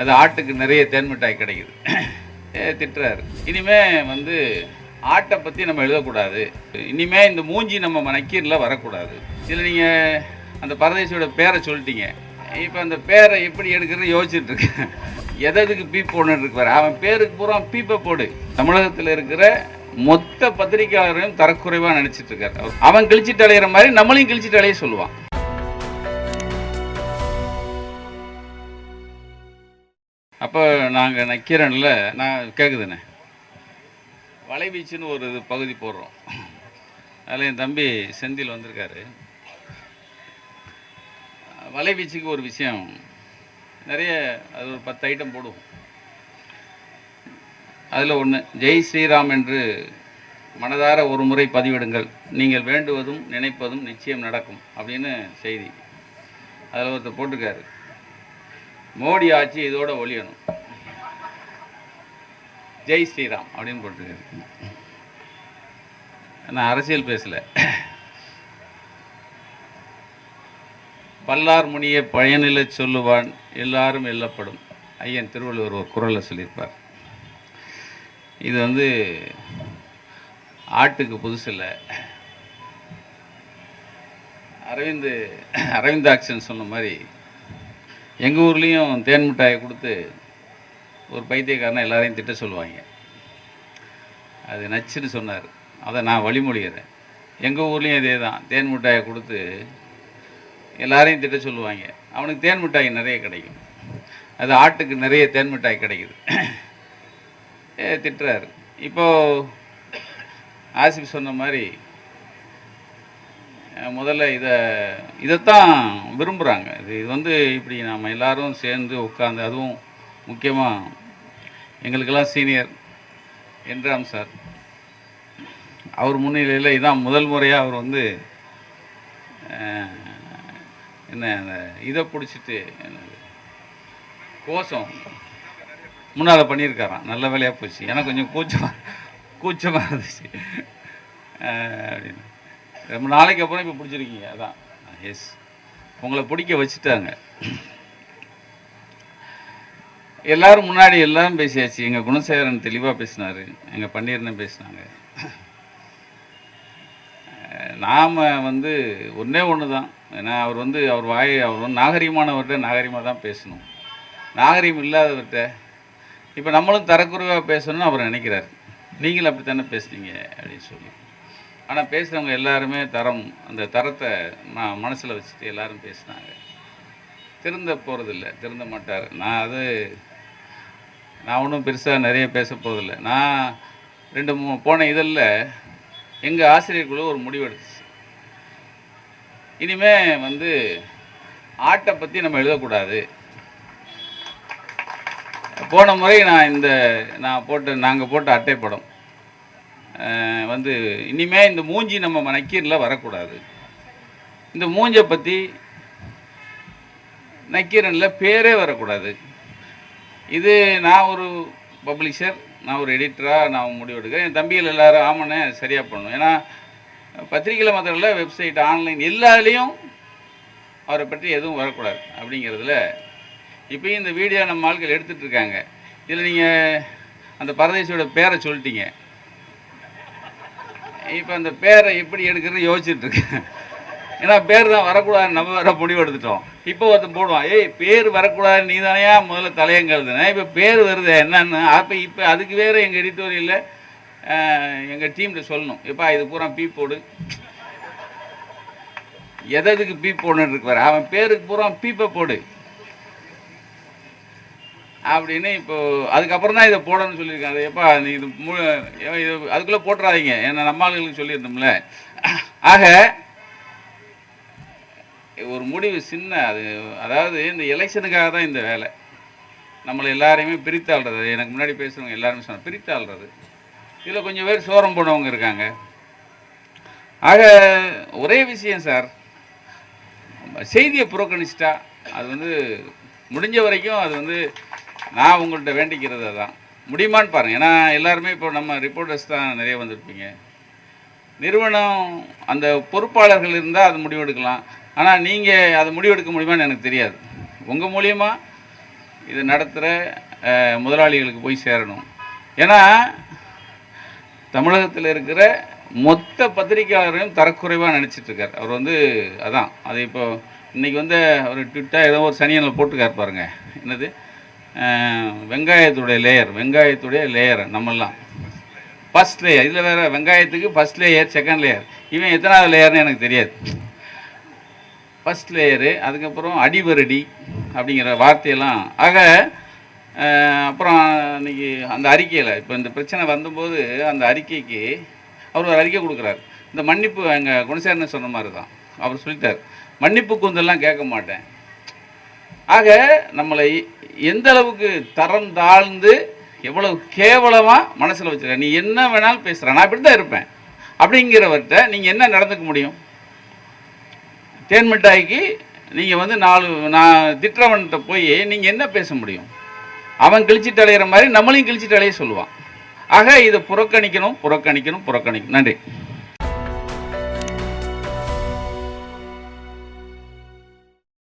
அது ஆட்டுக்கு நிறைய தேன்மிட்டாய் கிடைக்குது. திட்டுறாரு. இனிமே வந்து ஆட்டை பற்றி நம்ம எழுதக்கூடாது. இனிமே இந்த மூஞ்சி நம்ம நக்கீரில் வரக்கூடாது. இதில் நீங்கள் அந்த பரதேசியோட பேரை சொல்லிட்டீங்க. இப்போ அந்த பேரை எப்படி எடுக்கிறது யோசிச்சுட்டு இருக்கேன் எதுக்கு பீப் போடணுன்னு இருக்கார் அவன் பேருக்கு பூரா பீப்பை போடு. தமிழகத்தில் இருக்கிற மொத்த பத்திரிகையாளரையும் தரக்குறைவாக நினச்சிட்டு இருக்காரு. அவன் கிழிச்சிட்டு அலையிற மாதிரி நம்மளையும் கிழிச்சிட்டு அலைய சொல்லுவான். அப்போ நாங்கள் நக்கீரனில் நான் கேட்குதுண்ணே வலைவீச்சுன்னு ஒரு இது பகுதி போடுறோம். அதில் என் தம்பி செந்தில் வந்திருக்காரு. வலைவீச்சுக்கு ஒரு விஷயம். நிறைய அது ஒரு பத்து ஐட்டம் போடுவோம். அதில் ஒன்று ஜெய் ஸ்ரீராம் என்று மனதார ஒரு முறை பதிவிடுங்கள். நீங்கள் வேண்டுவதும் நினைப்பதும் நிச்சயம் நடக்கும் அப்படின்னு செய்தி. அதில் ஒருத்தர் போட்டிருக்காரு. மோடி ஆட்சி இதோட ஒழியணும். ஜெய் ஸ்ரீராம் அப்படின்னு போட்டிருக்காரு. நான் அரசியல் பேசல. பல்லார் முனியை பயனில சொல்லுவான் எல்லாரும் எல்லப்படும். ஐயன் திருவள்ளுவர் ஒரு குரலை சொல்லியிருப்பார். இது வந்து ஆட்டுக்கு புதுசில் அரவிந்த் அரவிந்தாக்ஷன் சொன்ன மாதிரி எங்கள் ஊர்லேயும் தேன் மிட்டாயை கொடுத்து ஒரு பைத்தியக்காரனை எல்லாரையும் திட்ட சொல்லுவாங்க. அது நச்சுன்னு சொன்னார். அதை நான் வழிமொழிகிறேன். எங்கள் ஊர்லேயும் இதே தான். தேன் மிட்டாயை கொடுத்து எல்லாரையும் திட்ட சொல்லுவாங்க. அவனுக்கு தேன் மிட்டாய் நிறைய கிடைக்கும். அது ஆட்டுக்கு நிறைய தேன் மிட்டாய் கிடைக்குது. ஏ, திட்டுறாரு. இப்போது ஆசிப் சொன்ன மாதிரி முதல்ல இதை இதைத்தான் விரும்புகிறாங்க இது இது வந்து இப்படி நாம் எல்லோரும் சேர்ந்து உட்காந்து அதுவும் முக்கியமாக எங்களுக்கெல்லாம் சீனியர் என்றாம் சார். அவர் முன்னிலையில் இதான் முதல் முறையாக அவர் வந்து என்ன அந்த இதை பிடிச்சிட்டு என்னது கோஷம் முன்னால் பண்ணியிருக்காராம். நல்ல வேலையாக போச்சு. எனக்கு கொஞ்சம் கூச்சமாக கூச்சமாக இருந்துச்சு. அப்படின்னு. ரொம்ப நாளைக்கு அப்புறம் இப்போ பிடிச்சிருக்கீங்க அதான். எஸ் உங்களை பிடிக்க வச்சுட்டாங்க. எல்லாரும் முன்னாடி எல்லாரும் பேசியாச்சு. எங்கள் குணசேகரன் தெளிவாக பேசினார். எங்கள் பன்னீர்னு பேசினாங்க. நாம் வந்து ஒன்றே ஒன்று தான் ஏன்னா அவர் வந்து அவர் வாய் அவர் வந்து நாகரிகமானவர்கிட்ட நாகரீகமாக தான் பேசணும். நாகரிகம் இல்லாதவர்கிட்ட இப்போ நம்மளும் தரக்குறைவாக பேசணும்னு அவர் நினைக்கிறார். நீங்களும் அப்படித்தானே பேசுனீங்க அப்படின்னு சொல்லி. ஆனால் பேசுகிறவங்க எல்லாருமே தரம் அந்த தரத்தை நான் மனசில் வச்சுட்டு எல்லாரும் பேசினாங்க. திருந்த போகிறதில்ல திருந்த மாட்டார். நான் அது நான் ஒன்றும் பெருசாக நிறைய பேச போகிறதில்ல நான் ரெண்டு மூணு போன இதழில் எங்கள் ஆசிரியர்களும் ஒரு முடிவு எடுத்துச்சு. இனிமே வந்து ஆட்டை பற்றி நம்ம எழுதக்கூடாது. போன முறை நான் இந்த நான் போட்ட நாங்கள் போட்ட அட்டை படம் வந்து இனிமேல் இந்த மூஞ்சி நம்ம நக்கீரில் வரக்கூடாது. இந்த மூஞ்சை பற்றி நக்கீரனில் பேரே வரக்கூடாது. இது நான் ஒரு பப்ளிஷர் நான் ஒரு எடிட்டராக நான் முடிவெடுக்கிறேன் என் தம்பிகள் எல்லாரும் ஆமனே சரியாக பண்ணணும் ஏன்னா பத்திரிகையில் மாத்திரம் வெப்சைட் ஆன்லைன் எல்லாத்துலேயும் அவரை பற்றி எதுவும் வரக்கூடாது அப்படிங்கிறதுல இப்போயும் இந்த வீடியோ நம்ம ஆட்கள் எடுத்துகிட்ருக்காங்க இதில் நீங்கள் அந்த பரதேசியோட பேரை சொல்லிட்டீங்க. இப்போ அந்த பேரை எப்படி எடுக்கிறது யோசிச்சுட்டு இருக்கேன். ஏன்னா பேர் தான் வரக்கூடாதுன்னு நம்ம வேற முடிவு எடுத்துட்டோம். இப்போ ஒருத்தன் போடுவான் ஏய் பேர் வரக்கூடாது நீ தானையா முதல்ல தலையங்கிறதுனா இப்போ பேர் வருது என்னன்னு? அப்போ இப்போ அதுக்கு வேறு எங்கள் எடிட்டோரியலில் எங்கள் டீம்கிட்ட சொல்லணும். எப்பா இது பூரா பீ போடு. எதுக்கு பீப் போடணுன்னு இருக்கு அவன் பேருக்கு பூரா பீப்பை போடு. அப்படின்னு இப்போ அதுக்கப்புறம் தான் இதை போடணும்னு சொல்லியிருக்காங்க. எப்பா நீ இது மு இது அதுக்குள்ளே போட்டுறாதீங்க. ஏன்னா நம்ம ஆளுகளுக்கு சொல்லியிருந்தோம்ல. ஆக ஒரு முடிவு சின்ன அது அதாவது இந்த எலெக்ஷனுக்காக தான் இந்த வேலை. நம்மளை எல்லாரையுமே பிரித்தாள்றது. எனக்கு முன்னாடி பேசுகிறவங்க எல்லாருமே சொன்னாங்க பிரித்தாள்றது. இதில் கொஞ்சம் பேர் சோரம் போனவங்க இருக்காங்க. ஆக ஒரே விஷயம் சார். செய்தியை புறக்கணிச்சிட்டா அது வந்து முடிஞ்ச வரைக்கும் அது வந்து நான் உங்கள்கிட்ட வேண்டிக்கிறது தான் முடியுமான்னு பாருங்கள் ஏன்னா எல்லாருமே இப்போ நம்ம ரிப்போர்ட்டர்ஸ் தான் நிறைய வந்திருப்பீங்க. நிறுவனம் அந்த பொறுப்பாளர்கள் இருந்தால் அது முடிவெடுக்கலாம். ஆனால் நீங்கள் அதை முடிவெடுக்க முடியுமான்னு எனக்கு தெரியாது. உங்கள் மூலியமாக இது நடத்துகிற முதலாளிகளுக்கு போய் சேரணும். ஏன்னா தமிழகத்தில் இருக்கிற மொத்த பத்திரிகையாளரையும் தரக்குறைவாக நினச்சிட்ருக்கார். அவர் வந்து அதான். அது இப்போ இன்றைக்கி வந்து அவர் ட்விட்டாக ஏதோ ஒரு சனியனில் போட்டுக்கார் பாருங்கள் என்னது? வெங்காயத்துடைய லேயர் வெங்காயத்துடைய லேயர் நம்மெல்லாம். ஃபஸ்ட் லேயர் இதில் வேறு வெங்காயத்துக்கு ஃபஸ்ட் லேயர் செகண்ட் லேயர் இவன் எத்தனாவது லேயர்னு எனக்கு தெரியாது. ஃபஸ்ட் லேயரு அதுக்கப்புறம் அடிவரடி அப்படிங்கிற வார்த்தையெல்லாம். ஆக அப்புறம் இன்றைக்கி அந்த அறிக்கையில் இப்போ இந்த பிரச்சனை வந்தபோது அந்த அறிக்கைக்கு அவர் ஒரு அறிக்கை கொடுக்குறாரு. இந்த மன்னிப்பு எங்கள் குணசேரன் சொன்ன மாதிரி தான் அவர் சொல்லிட்டார். மன்னிப்பு கூந்தெல்லாம் கேட்க மாட்டேன். ஆக நம்மளை எந்த அளவுக்கு தரம் தாழ்ந்து எவ்வளவு கேவலமாக மனசில் வச்சுருக்க? நீ என்ன வேணாலும் பேசுகிற நான் இப்படி தான் இருப்பேன். அப்படிங்கிறவர்கிட்ட நீங்கள் என்ன நடந்துக்க முடியும்? தேன் மிட்டாய்க்கு நீங்கள் வந்து நாலு நான் திட்டவன்கிட்ட போய் நீங்கள் என்ன பேச முடியும்? அவன் கிழிச்சிட்டு அலையிற மாதிரி நம்மளையும் கிழிச்சிட்டு அலைய சொல்லுவான். ஆக இதை புறக்கணிக்கணும் புறக்கணிக்கணும் புறக்கணிக்கணும். நன்றி.